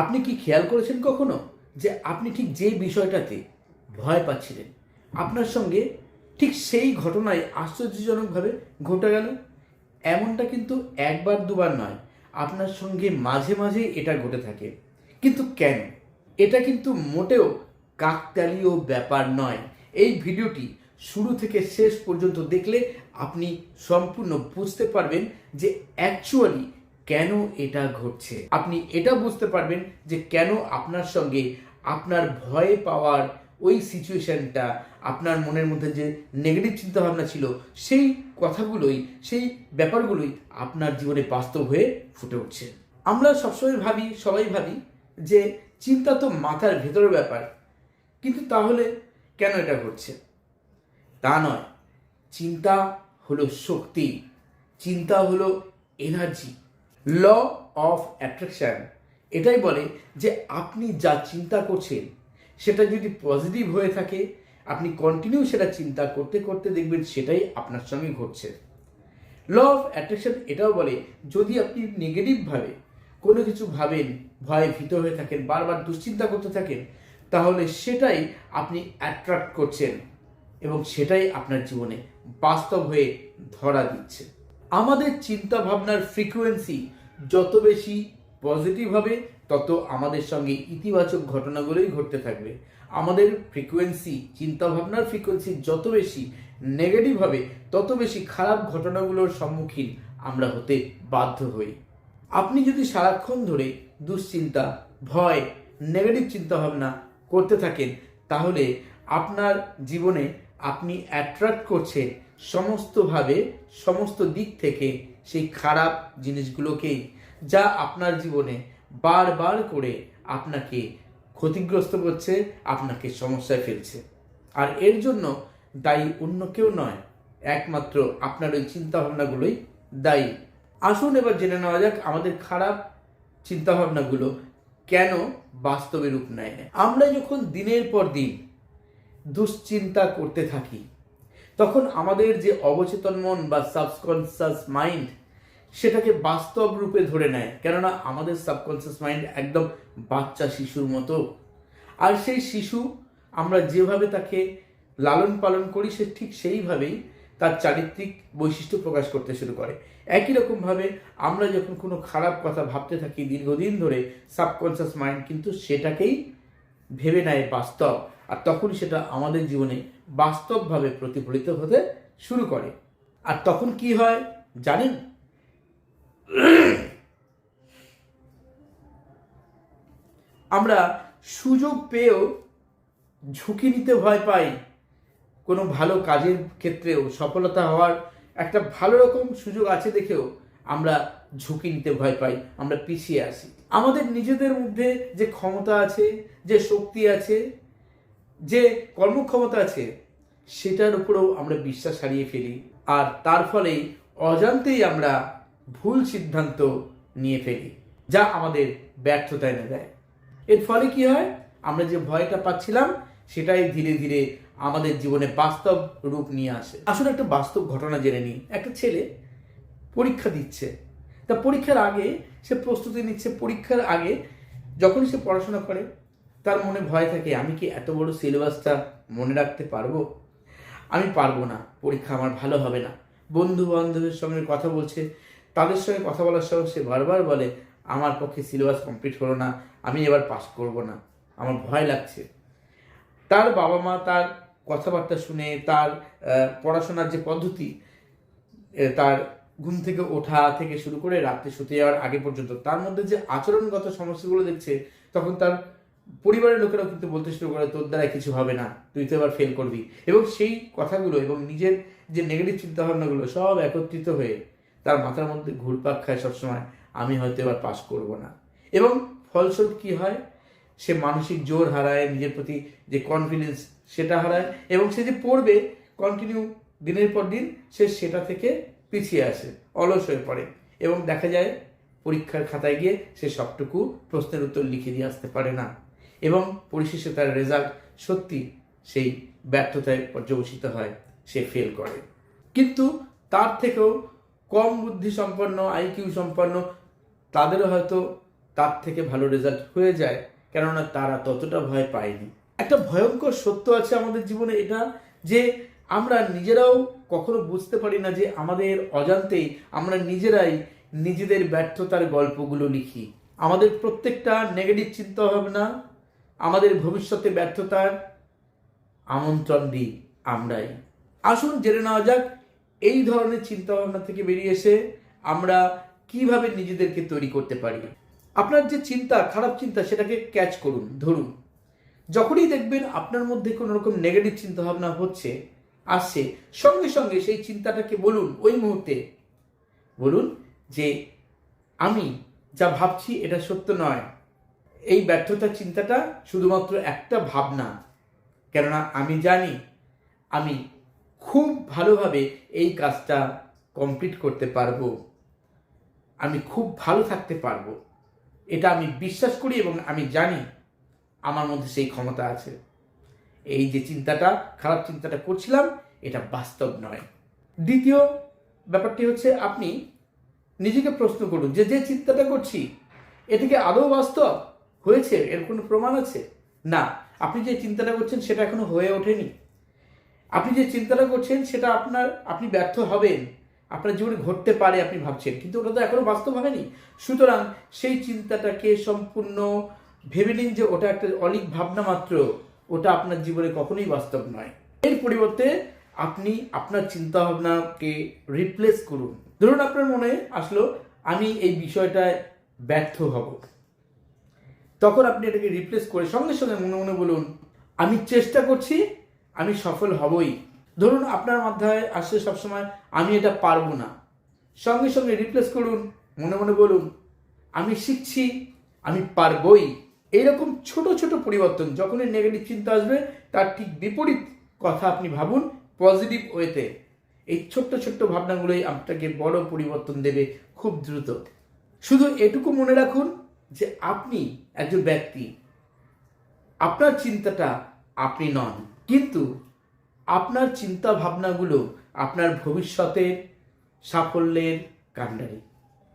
আপনি কি খেয়াল করেছেন কখনো যে আপনি ঠিক যে বিষয়টাতে ভয় পাচ্ছিলেন? আপনার সঙ্গে ঠিক সেই ঘটনায় আশ্চর্যজনকভাবে ঘটে গেল। এমনটা কিন্তু একবার দুবার নয়, আপনার সঙ্গে মাঝে মাঝে এটা ঘটে থাকে। কিন্তু কেন? এটা কিন্তু মোটেও কাকতালীয় ব্যাপার নয়। এই ভিডিওটি শুরু থেকে শেষ পর্যন্ত দেখলে আপনি সম্পূর্ণ বুঝতে পারবেন যে অ্যাকচুয়ালি কেন এটা ঘটছে? আপনি এটা বুঝতে পারবেন যে কেন আপনার সঙ্গে আপনার ভয় পাওয়ার ওই সিচুয়েশনটা আপনার মনের মধ্যে যে নেগেটিভ চিন্তাভাবনা ছিল, সেই কথাগুলোই, সেই ব্যাপারগুলোই আপনার জীবনে বাস্তব হয়ে ফুটে উঠছে। আমরা সবসময় ভাবি, সবাই ভাবি যে চিন্তা তো মাথার ভেতরের ব্যাপার, কিন্তু তাহলে কেন এটা ঘটছে? তা নয়। চিন্তা হলো শক্তি, চিন্তা হলো এনার্জি ল অফ অ্যাট্রাকশন এটাই বলে যে আপনি যা চিন্তা করছেন, সেটা যদি পজিটিভ হয়ে থাকে, আপনি কন্টিনিউ সেটা চিন্তা করতে করতে দেখবেন সেটাই আপনার সঙ্গে ঘটছে। ল অফ অ্যাট্রাকশন এটাও বলে, যদি আপনি নেগেটিভভাবে কোনো কিছু ভাবেন, ভয়ে ভীত হয়ে থাকেন, বারবার দুশ্চিন্তা করতে থাকেন, তাহলে সেটাই আপনি অ্যাট্রাক্ট করছেন এবং সেটাই আপনার জীবনে বাস্তব হয়ে ধরা দিচ্ছে। আমাদের চিন্তা ভাবনার ফ্রিকোয়েন্সি যত বেশি পজিটিভ হবে, তত আমাদের সঙ্গে ইতিবাচক ঘটনাগুলোই ঘটতে থাকবে। আমাদের ফ্রিকোয়েন্সি চিন্তা ভাবনার ফ্রিকোয়েন্সি যত বেশি নেগেটিভ হবে, তত বেশি খারাপ ঘটনাগুলোর সম্মুখীন আমরা হতে বাধ্য হই। আপনি যদি সারাক্ষণ ধরে দুশ্চিন্তা, ভয় নেগেটিভ চিন্তাভাবনা করতে থাকেন, তাহলে আপনার জীবনে আপনি অ্যাট্রাক্ট করছেন সমস্তভাবে, সমস্ত দিক থেকে সেই খারাপ জিনিসগুলোকেই যা আপনার জীবনে বারবার করে আপনাকে ক্ষতিগ্রস্ত করছে, আপনাকে সমস্যায় ফেলছে। আর এর জন্য দায়ী অন্য কেউ নয়, একমাত্র আপনার ওই চিন্তাভাবনাগুলোই দায়ী। আসুন এবার জেনে নেওয়া যাক আমাদের খারাপ চিন্তাভাবনাগুলো কেন বাস্তবে রূপ নেয়। আমরা যখন দিনের পর দিন দুশ্চিন্তা করতে থাকি তখন আমাদের যে অবচেতন মন বা সাবকনসিয়াস মাইন্ড সেটাকে বাস্তব রূপে ধরে নেয়। কেননা আমাদের সাবকনসিয়াস মাইন্ড একদম বাচ্চা শিশুর মতো। আর সেই শিশু, আমরা যেভাবে তাকে লালন পালন করি, সে ঠিক সেইভাবেই তার চারিত্রিক বৈশিষ্ট্য প্রকাশ করতে শুরু করে। একই রকমভাবে আমরা যখন কোনো খারাপ কথা ভাবতে থাকি, দীর্ঘদিন ধরে সাবকনসিয়াস মাইন্ড কিন্তু সেটাকেই ভেবে নেয় বাস্তব। আর তখন সেটা আমাদের জীবনে বাস্তবভাবে প্রতিফলিত হতে শুরু করে। আর তখন কি হয় জানেন? আমরা সুযোগ পেয়েও ঝুঁকি নিতে ভয় পাই। কোনো ভালো কাজের ক্ষেত্রেও সফলতা হওয়ার একটা ভালো রকম সুযোগ আছে দেখেও আমরা ঝুঁকি নিতে ভয় পাই, আমরা পিছিয়ে আসি আমাদের নিজেদের মধ্যে যে ক্ষমতা আছে, যে শক্তি আছে যে কর্মক্ষমতা আছে, সেটার উপরেও আমরা বিশ্বাস হারিয়ে ফেলি। আর তার ফলেই অজান্তেই আমরা ভুল সিদ্ধান্ত নিয়ে ফেলি, যা আমাদের ব্যর্থতা এনে দেয়। এর ফলে কি হয়? আমরা যে ভয়টা পাচ্ছিলাম, সেটাই ধীরে ধীরে আমাদের জীবনে বাস্তব রূপ নিয়ে আসে। আসলে একটা বাস্তব ঘটনা জেনে নিই। একটা ছেলে পরীক্ষা দিচ্ছে। তা পরীক্ষার আগে সে প্রস্তুতি নিচ্ছে। পরীক্ষার আগে যখন সে পড়াশোনা করে তার মনে ভয় থাকে, আমি কি এত বড় সিলেবাসটা মনে রাখতে পারব? আমি পারব না, পরীক্ষা আমার ভালো হবে না। বন্ধু বান্ধবের সঙ্গে কথা বলছে, তাদের সঙ্গে কথা বলার সময় সে বারবার বলে, আমার পক্ষে সিলেবাস কমপ্লিট হলো না, আমি এবার পাস করব না। আমার ভয় লাগছে। তার বাবা মা তার কথাবার্তা শুনে, তার পড়াশোনার যে পদ্ধতি তার ঘুম থেকে ওঠা থেকে শুরু করে রাত্রে শুতে যাওয়ার আগে পর্যন্ত, তার মধ্যে যে আচরণগত সমস্যাগুলো দেখছে, তখন তার পরিবারের লোকেরাও কিন্তু বলতে শুরু করে, তোর দ্বারা কিছু হবে না, তুই তো এবার ফেল করবি। এবং সেই কথাগুলো এবং নিজের যে নেগেটিভ চিন্তাভাবনাগুলো সব একত্রিত হয়ে তার মাথার মধ্যে ঘুরপাক খায় সবসময়, আমি হয়তো এবার পাস করব না। এবং ফলস্বরূপ কি হয়? সে মানসিক জোর হারায়, নিজের প্রতি যে কনফিডেন্স সেটা হারায় এবং সে যে পড়বে কন্টিনিউ দিনের পর দিন সে সেটা থেকে পিছিয়ে আসে, অলস হয়ে পড়ে এবং দেখা যায় পরীক্ষার খাতায় গিয়ে সে সবটুকু প্রশ্নের উত্তর লিখে দিয়ে আসতে পারে না। এবং পরিশেষে তার রেজাল্ট সত্যি সেই ব্যর্থতায় পর্যবসিত হয়, সে ফেল করে। কিন্তু তার থেকেও কম বুদ্ধি সম্পন্ন আইকিউ সম্পন্ন, তাদেরও হয়তো তার থেকে ভালো রেজাল্ট হয়ে যায়, কেননা তারা ততটা ভয় পায়নি। একটা ভয়ঙ্কর সত্য আছে আমাদের জীবনে এটা, যে আমরা নিজেরাও কখনো বুঝতে পারি না যে আমাদের অজান্তেই আমরা নিজেরাই নিজেদের ব্যর্থতার গল্পগুলো লিখি। আমাদের প্রত্যেকটা নেগেটিভ চিন্তা ভাবনা আমাদের ভবিষ্যতে ব্যর্থতার আমন্ত্রণ দিই আমরাই। আসুন জেনে নেওয়া যাক, এই ধরনের চিন্তা ভাবনা থেকে বেরিয়ে এসে আমরা কীভাবে নিজেদেরকে তৈরি করতে পারি। আপনার যে চিন্তা, খারাপ চিন্তা, সেটাকে ক্যাচ করুন, ধরুন। যখনই দেখবেন আপনার মধ্যে কোনো রকম নেগেটিভ চিন্তা ভাবনা হচ্ছে, আসছে, সঙ্গে সঙ্গে সেই চিন্তাটাকে বলুন ওই মুহূর্তে। বলুন যে, আমি যা ভাবছি এটা সত্য নয়। এই ব্যর্থতার চিন্তাটা শুধুমাত্র একটা ভাবনা। কেননা আমি জানি আমি খুব ভালোভাবে এই কাজটা কমপ্লিট করতে পারব। আমি খুব ভালো থাকতে পারব। এটা আমি বিশ্বাস করি এবং আমি জানি আমার মধ্যে সেই ক্ষমতা আছে। এই যে চিন্তাটা, খারাপ চিন্তাটা করছিলাম, এটা বাস্তব নয়। দ্বিতীয় ব্যাপারটি হচ্ছে আপনি নিজেকে প্রশ্ন করুন যে যে চিন্তাটা করছি এটা কি আদৌ বাস্তব? হয়েছে? এর কোনো প্রমাণ আছে? না। আপনি যে চিন্তাটা করছেন সেটা এখনও হয়ে ওঠেনি। আপনি যে চিন্তাটা করছেন সেটা আপনার, আপনি ব্যর্থ হবেন। আপনার জীবনে ঘটতে পারে, আপনি ভাবছেন। কিন্তু ওটা তো এখনও বাস্তব হয়নি। সুতরাং সেই চিন্তাটাকে সম্পূর্ণ ভেবে নিন যে ওটা একটা অলিক ভাবনা মাত্র। ওটা আপনার জীবনে কখনোই বাস্তব নয়। এর পরিবর্তে আপনি আপনার চিন্তা ভাবনাকে রিপ্লেস করুন। ধরুন আপনার মনে আসলো, আমি এই বিষয়টায় ব্যর্থ হব। তখন আপনি এটাকে রিপ্লেস করে সঙ্গে সঙ্গে মনে মনে বলুন, আমি চেষ্টা করছি, আমি সফল হবই। ধরুন আপনার মাথায় আসছে সবসময়, আমি এটা পারব না। সঙ্গে সঙ্গে রিপ্লেস করুন, মনে মনে বলুন, আমি শিখছি, আমি পারবই। এইরকম ছোট ছোট পরিবর্তন, যখনই নেগেটিভ চিন্তা আসবে, তার ঠিক বিপরীত কথা আপনি ভাবুন পজিটিভ ওয়েতে এই ছোট্ট ছোট্ট ভাবনাগুলোই আপনাকে বড় পরিবর্তন দেবে খুব দ্রুত। শুধু এটুকু মনে রাখুন যে আপনি একজন ব্যক্তি, আপনার চিন্তাটা আপনি নন। কিন্তু আপনার চিন্তা ভাবনাগুলো আপনার ভবিষ্যতের সাফল্যের কাণ্ডারি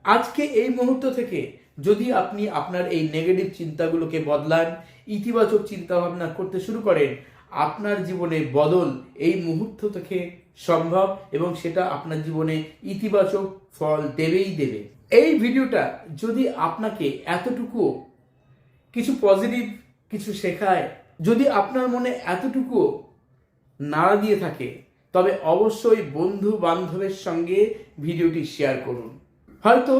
আজকে এই মুহূর্ত থেকে যদি আপনি আপনার এই নেগেটিভ চিন্তাগুলোকে বদলান, ইতিবাচক চিন্তা ভাবনা করতে শুরু করেন, আপনার জীবনে বদল এই মুহূর্ত থেকে সম্ভব এবং সেটা আপনার জীবনে ইতিবাচক ফল দেবেই দেবে। এই ভিডিওটা যদি আপনাকে এতটুকু কিছু পজিটিভ কিছু শেখায়, যদি আপনার মনে এতটুকু নাড়া দিয়ে থাকে, তবে অবশ্যই বন্ধু বান্ধবের সঙ্গে ভিডিওটি শেয়ার করুন। হয়তো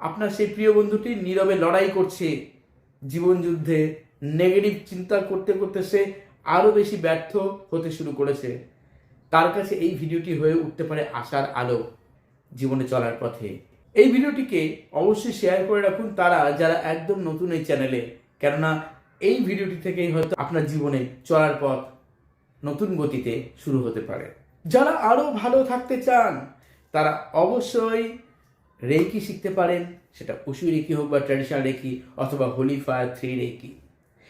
আপনার সেই প্রিয় বন্ধুটি নীরবে লড়াই করছে, জীবন যুদ্ধে নেগেটিভ চিন্তা করতে করতে সে আরও বেশি ব্যর্থ হতে শুরু করেছে। তার কাছে এই ভিডিওটি হয়ে উঠতে পারে আশার আলো, জীবনে চলার পথে। এই ভিডিওটিকে অবশ্যই শেয়ার করে রাখুন তারা যারা একদম নতুন এই চ্যানেলে কেননা এই ভিডিওটি থেকেই হয়তো আপনার জীবনে চলার পথ নতুন গতিতে শুরু হতে পারে। যারা আরও ভালো থাকতে চান, তারা অবশ্যই রেকি শিখতে পারেন। সেটা উসু রেকি হোক বা ট্র্যাডিশনাল রেকি অথবা হোলি ফায়ার থ্রি রেকি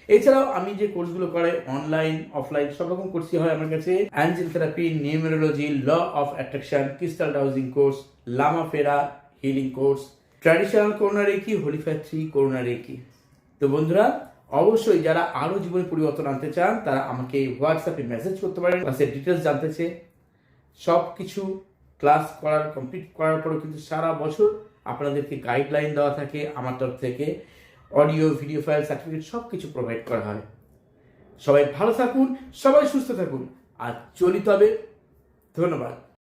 এছাড়াও আমি যে কোর্সগুলো করাই অনলাইন অফলাইন সব রকম কোর্সই হয় আমার কাছে। Angel therapy numerology law of attraction crystal dowsing course Lama Fera healing course traditional Karuna reiki holy fire three Karuna reiki তো বন্ধুরা, অবশ্যই যারা আরও জীবনে পরিবর্তন আনতে চান, তারা আমাকে হোয়াটসঅ্যাপে মেসেজ করতে পারেন ক্লাসের ডিটেলস জানতে চেয়ে। সব কিছু ক্লাস করার কমপ্লিট করার পরেও কিন্তু সারা বছর আপনাদেরকে গাইডলাইন দেওয়া থাকে, আমার তরফ থেকে। অডিও ভিডিও ফাইল সার্টিফিকেট সব কিছু প্রোভাইড করা হয়। সবাই ভালো থাকুন, সবাই সুস্থ থাকুন। আর চলিত হবে ধন্যবাদ।